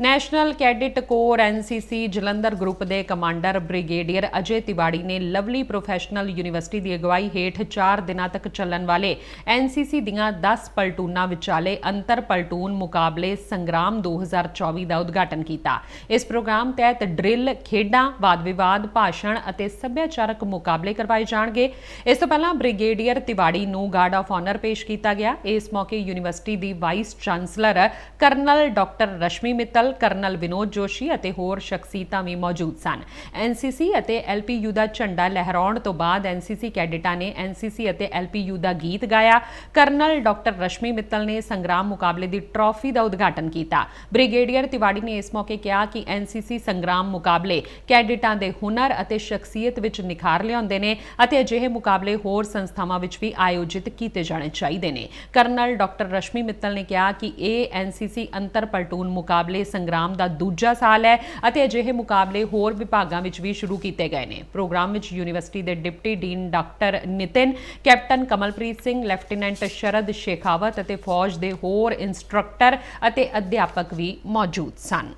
National cadet corps NCC Jalandhar group ਦੇ commander brigadier Ajay Tiwari ਨੇ lovely professional university ਦੀ ਅਗਵਾਈ ਹੇਠ 4 ਦਿਨਾਂ ਤੱਕ ਚੱਲਣ ਵਾਲੇ ਐਨਸੀਸੀ ਦੀਆਂ 10 ਪਲਟੂਨਾਂ ਵਿਚਾਲੇ ਅੰਤਰ ਪਲਟੂਨ ਮੁਕਾਬਲੇ ਸੰਗਰਾਮ 2024 ਦਾ ਉਦਘਾਟਨ ਕੀਤਾ। ਇਸ ਪ੍ਰੋਗਰਾਮ ਤਹਿਤ ਡਰਿਲ, ਖੇਡਾਂ ਵਾਦ ਵਿਵਾਦ ਭਾਸ਼ਣ ਅਤੇ ਸੱਭਿਆਚਾਰਕ ਮੁਕਾਬਲੇ ਕਰਵਾਏ ਜਾਣਗੇ। ਇਸ ਤੋਂ ਪਹਿਲਾਂ ਬ੍ਰਿਗੇਡੀਅਰ ਤਿਵਾੜੀ ਨੂੰ ਗਾਰਡ ਆਫ ਆਨਰ ਪੇਸ਼ ਕੀਤਾ ਗਿਆ। ਇਸ ਮੌਕੇ ਯੂਨੀਵਰਸਿਟੀ ਦੀ vice chancellor colonel doctor Rashmi Mittal colonel Vinod Joshi ਅਤੇ ਹੋਰ ਸ਼ਖਸੀਅਤਾਂ ਵੀ ਮੌਜੂਦ ਸਨ। ਐਨਸੀਸੀ ਅਤੇ ਐਲਪੀਯੂ ਦਾ ਝੰਡਾ ਲਹਿਰਾਉਣ ਤੋਂ ਬਾਅਦ ਐਨਸੀਸੀ ਕੈਡਿਟਾਂ ਨੇ ਐਨਸੀਸੀ ਅਤੇ ਐਲਪੀਯੂ ਦਾ ਗੀਤ ਗਾਇਆ। ਕਰਨਲ ਡਾਕਟਰ ਰਸ਼ਮੀ ਮਿੱਤਲ ਨੇ ਸੰਗਰਾਮ ਮੁਕਾਬਲੇ ਦੀ ਟਰਾਫੀ ਦਾ ਉਦਘਾਟਨ ਕੀਤਾ। ਬ੍ਰਿਗੇਡੀਅਰ ਤਿਵਾੜੀ ਨੇ ਇਸ ਮੌਕੇ ਕਿਹਾ ਕਿ ਐਨਸੀਸੀ ਸੰਗਰਾਮ ਮੁਕਾਬਲੇ ਕੈਡਿਟਾਂ ਦੇ ਹੁਨਰ ਅਤੇ ਸ਼ਖਸੀਅਤ ਵਿੱਚ ਨਿਖਾਰ ਲਿਆਉਂਦੇ ਨੇ ਅਤੇ ਅਜਿਹੇ ਮੁਕਾਬਲੇ ਹੋਰ ਸੰਸਥਾਵਾਂ ਵਿੱਚ ਵੀ ਆਯੋਜਿਤ ਕੀਤੇ ਜਾਣੇ ਚਾਹੀਦੇ ਨੇ। ਕਰਨਲ ਡਾਕਟਰ ਰਸ਼ਮੀ ਮਿੱਤਲ ਨੇ ਕਿਹਾ ਕਿ ਇਹ ਐਨਸੀਸੀ ਅੰਤਰ ਪਲਟੂਨ ਮੁਕਾਬਲੇ ਸੰਗਰਾਮ ਦਾ ਦੂਜਾ ਸਾਲ ਹੈ ਅਤੇ ਅਜਿਹੇ ਮੁਕਾਬਲੇ ਹੋਰ ਵਿਭਾਗਾਂ ਵਿੱਚ ਵੀ ਸ਼ੁਰੂ ਕੀਤੇ ਗਏ ਨੇ। ਪ੍ਰੋਗਰਾਮ ਵਿੱਚ ਯੂਨੀਵਰਸਿਟੀ ਦੇ deputy dean doctor Nitin, captain Kamalpreet Singh, lieutenant Sharad Shekhawat ਅਤੇ ਫੌਜ ਦੇ ਹੋਰ ਇੰਸਟ੍ਰਕਟਰ ਅਤੇ ਅਧਿਆਪਕ ਵੀ ਮੌਜੂਦ ਸਨ।